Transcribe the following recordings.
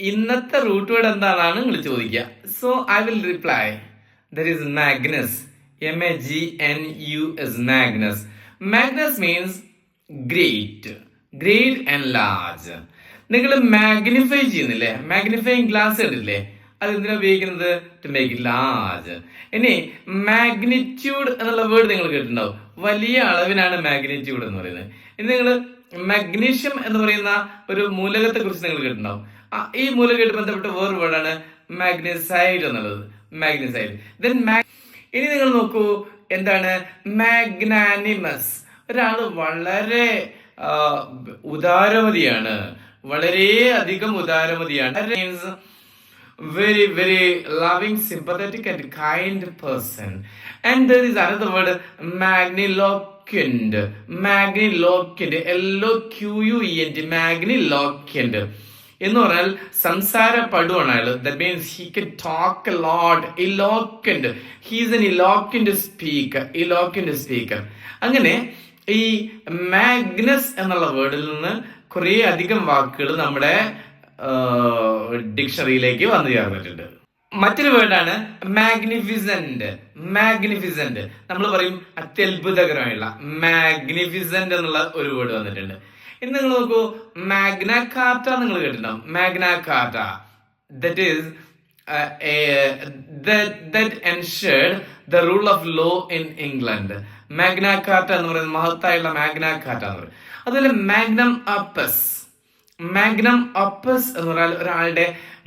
ഇന്നത്തെ root word എന്താണെന്നാണ് നിങ്ങൾ ചോദിക്കുക. So I will reply there is magnus M A G N U S magnus magnus means great great and large നിങ്ങൾ magnify ചെയ്യുന്നില്ലേ? Magnifying glass ഇടില്ലേ? അത് എന്തിനാ ഉപയോഗിക്കുന്നത്? ടു മേക്ക് ലാർജ് ഇനി മാഗ്നിറ്റ്യൂഡ് എന്നുള്ള വേർഡ് നിങ്ങൾ കേട്ടിട്ടുണ്ടാവും. വലിയ അളവിനാണ് മാഗ്നിറ്റ്യൂഡ് എന്ന് പറയുന്നത്. ഇനി നിങ്ങൾ മഗ്നീഷ്യം എന്ന് പറയുന്ന ഒരു മൂലകത്തെ കുറിച്ച് നിങ്ങൾ കേട്ടിട്ടുണ്ടാവും. ഈ മൂലകമായിട്ട് ബന്ധപ്പെട്ട വേറൊരു വേർഡാണ് മാഗ്നസൈഡ് എന്നുള്ളത്. മാഗ്നസൈഡ് ദെൻ ഇനി നിങ്ങൾ നോക്കൂ എന്താണ് മാഗ്നാനിമസ് ഒരാൾ വളരെ ഉദാരമതിയാണ്. വളരെ അധികം ഉദാരമതിയാണ്. Means very very loving sympathetic and kind person. And there is another word magniloquent magniloquent L O Q U E N T magni magniloquent എന്ന് പറഞ്ഞാൽ സംസാരപ്പെടുവാണ് അയാൾ that means he can talk lot eloquent he's an eloquent speaker eloquent speaker അങ്ങനെ ഈ Magnus എന്നുള്ള വേർഡിൽ നിന്ന് കുറേ അധികം വാക്കുകൾ നമ്മുടെ ഡിക്ഷണറിയിലേക്ക് വന്നു ചേർന്നിട്ടുണ്ട്. മറ്റൊരു വേർഡാണ് മാഗ്നിഫിസന്റ് മാഗ്നിഫിസന്റ് നമ്മൾ പറയും അത്യത്ഭുതകരമായുള്ള മാഗ്നിഫിസന്റ് എന്നുള്ള ഒരു വേർഡ് വന്നിട്ടുണ്ട്. ഇനി നിങ്ങൾ നോക്കൂ മാഗ്ന കാർട്ട നിങ്ങൾ കേട്ടിട്ടുണ്ടാവും. Magna carta that is ensured the rule of law in England magna carta എന്ന് പറയുന്നത് മഹത്തായുള്ള മാഗ്ന കാർട്ട എന്ന് പറയും. അതുപോലെ മാഗ്നം അപ്പസ് മാഗ്നം ഒപ്പസ് എന്ന് പറഞ്ഞാൽ ഒരാളുടെ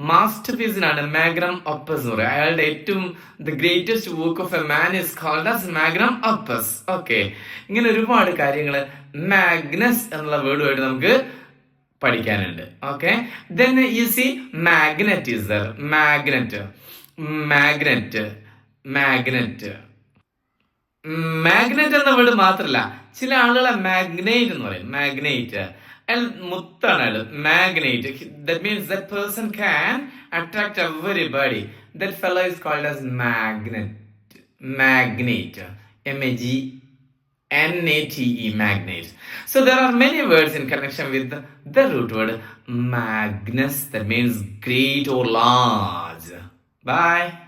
മാസ്റ്റർ പീസിനാണ് മാഗ്നം ഒപ്പസ് എന്ന് പറയുക അയാളുടെ ഏറ്റവും the greatest work of a man is called as magnum opus okay ഇങ്ങനെ ഒരുപാട് കാര്യങ്ങൾ മാഗ്നസ് എന്നുള്ള വേർഡുമായിട്ട് നമുക്ക് പഠിക്കാനുണ്ട്. Okay then you see magnet is there magnet magnet magnet magnet എന്ന വേർഡ് മാത്രല്ല. ചില ആളുകളെ മാഗ്നേറ്റ് എന്ന് പറയും. Magnate And muttanal, magnet. That means that person can attract everybody. That fellow is called as magnet. Magnet. M-A-G N-A-T-E, magnet. So there are many words in connection with the root word magnus. That means great or large. Bye.